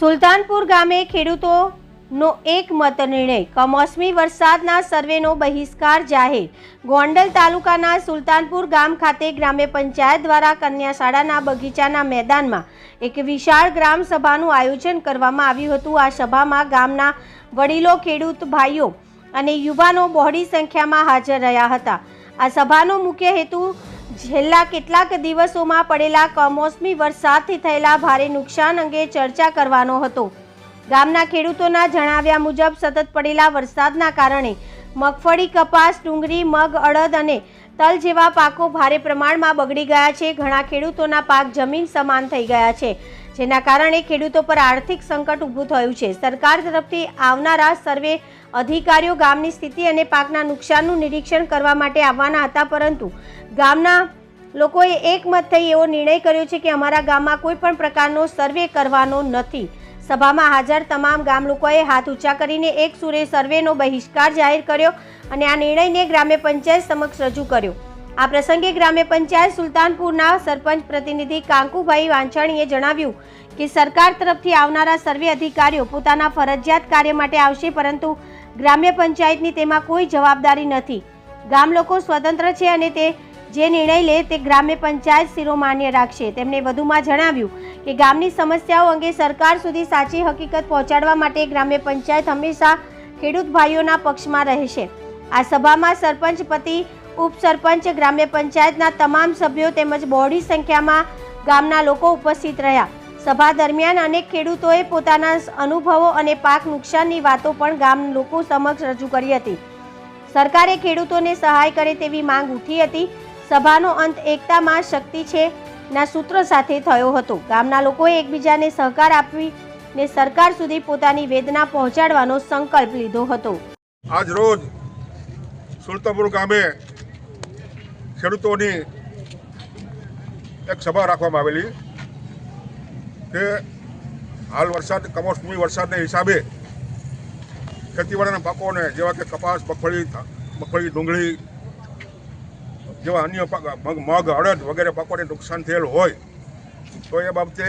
સુલતાનપુર ગામે ખેડૂતોનો એક મત નિર્ણય. કમોસમી વરસાદના સર્વેનો બહિષ્કાર જાહેર. ગોંડલ તાલુકાના સુલતાનપુર ગામ ખાતે ગ્રામ્ય પંચાયત દ્વારા કન્યા શાળાના બગીચાના મેદાનમાં એક વિશાળ ગ્રામ સભાનું આયોજન કરવામાં આવ્યું હતું. આ સભામાં ગામના વડીલો, ખેડૂત ભાઈઓ અને યુવાનો બહોળી સંખ્યામાં હાજર રહ્યા હતા. આ સભાનો મુખ્ય હેતુ છેલ્લા કેટલાક દિવસોમાં પડેલા કમોસમી વરસાદથી થયેલા ભારે નુકસાન અંગે ચર્ચા કરવાનો હતો. ગામના ખેડૂતોના જણાવ્યા મુજબ સતત પડેલા વરસાદના કારણે મગફળી કપાસ, ડુંગળી, મગ, અડદ અને તલ જેવા પાકો ભારે પ્રમાણમાં બગડી ગયા છે. ઘણા ખેડૂતોના પાક જમીન સમાન થઈ ગયા છે. જેના કારણે ખેડૂતો પર આર્થિક સંકટ ઊભું થયું છે. સરકાર તરફથી આવનારા સર્વે અધિકારીઓ ગામની સ્થિતિ અને પાકના નુકસાનનું નિરીક્ષણ કરવા માટે આવવાના હતા, પરંતુ ગામના લોકોએ એકમત થઈ એવો નિર્ણય કર્યો છે કે અમારા ગામમાં કોઈ પણ પ્રકારનો સર્વે કરવાનો નથી. સભામાં હાજર તમામ ગામ લોકોએ હાથ ઊંચા કરીને એક સુરે સર્વેનો બહિષ્કાર જાહેર કર્યો અને આ નિર્ણયને ગ્રામ્ય પંચાયત સમક્ષ રજૂ કર્યો. આ પ્રસંગે ગ્રામ્ય પંચાયત સુલતાનપુરના સરપંચ પ્રતિનિધિ કાંકુભાઈ વાંછાણીએ જણાવ્યું કે સરકાર તરફથી આવનારા સર્વે અધિકારીઓ પોતાના ફરજિયાત કાર્ય માટે આવશે, પરંતુ ગ્રામ્ય પંચાયતની તેમાં કોઈ જવાબદારી નથી. ગામ લોકો સ્વતંત્ર છે અને તે જે નિર્ણય લે તે ગ્રામ્ય પંચાયત શિરોમાન્ય રાખશે. તેમણે વધુમાં જણાવ્યું કે ગામની સમસ્યાઓ અંગે સરકાર સુધી સાચી હકીકત પહોંચાડવા માટે ગ્રામ્ય પંચાયત હંમેશા ખેડૂત ભાઈઓના પક્ષમાં રહેશે. આ સભામાં સરપંચ પતિ ઉપસરપંચ, ગ્રામ્ય પંચાયતના તમામ સભ્યો તેમજ બહોળી સંખ્યામાં ગામના લોકો ઉપસ્થિત રહ્યા. સભા દરમિયાન અનેક ખેડૂતોએ પોતાના અનુભવો અને પાક નુકસાનની વાતો પણ ગામ લોકો સમક્ષ રજૂ કરી હતી. સરકારે ખેડૂતોને સહાય કરે તેવી માંગ ઉઠી હતી. સભાનો અંત એકતામાં શક્તિ છે ના સૂત્ર સાથે થયો હતો. ગામના લોકોએ એકબીજાને સહકાર આપીને સરકાર સુધી પોતાની વેદના પહોંચાડવાનો સંકલ્પ લીધો હતો. આજ રોજ સુલતાપુર ગામે ખેડૂતોની એક સભા રાખવામાં આવેલી કે હાલ વરસાદ, કમોસમી વરસાદને હિસાબે ખેતીવાડીના પાકોને જેવા કે કપાસ, મગફળી મગફળી, ડુંગળી જેવા અન્ય પાક મગ, અડદ વગેરે પાકોને નુકસાન થયેલ હોય, તો એ બાબતે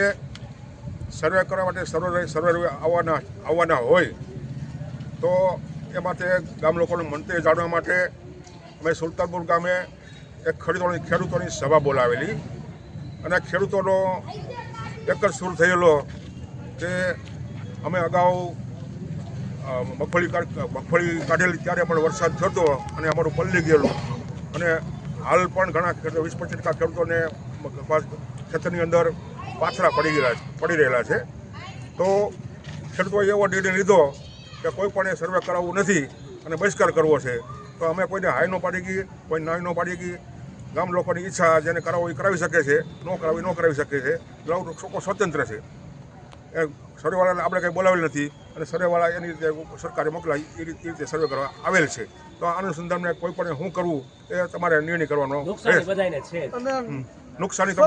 સર્વે કરવા માટે સર્વે સર્વે આવવાના આવવાના હોય, તો એ માટે ગામ લોકોનું મંતવ્ય જાણવા માટે અમે સુલતાનપુર ગામે એક ખેડૂતોની ખેડૂતોની સભા બોલાવેલી અને ખેડૂતોનો એક જ સુર થયેલો કે અમે અગાઉ મગફળી મગફળી કાઢેલી ત્યારે પણ વરસાદ થતો અને અમારું પલ્લી ગયેલું. અને હાલ પણ ઘણા વીસ પચીસ ટકા ખેડૂતોને ખેતરની અંદર પાથરા પડી ગયેલા પડી રહેલા છે. તો ખેડૂતોએ એવો નિર્ણય લીધો કે કોઈ પણ એ સર્વે કરાવવું નથી અને બહિષ્કાર કરવો છે. તો અમે કોઈને હાઈ ન પાડી ગઈ, કોઈ નાઈ ન પાડી ગઈ ગામ લોકોની ઈચ્છા જેને કરાવવું એ કરાવી શકે છે. ન કરાવી ન કરાવી શકે છે. ગામ લોકો સ્વતંત્ર છે. એ સર્વેવાળાને આપણે કંઈ બોલાવેલ નથી. અને સર્વેવાળા એની રીતે સરકારે મોકલાય એ રીતે રીતે સર્વે કરવા આવેલ છે. તો આ અનુસંધાનને કોઈ પણ શું કરવું એ તમારે નિર્ણય કરવાનો નુકસાની તો.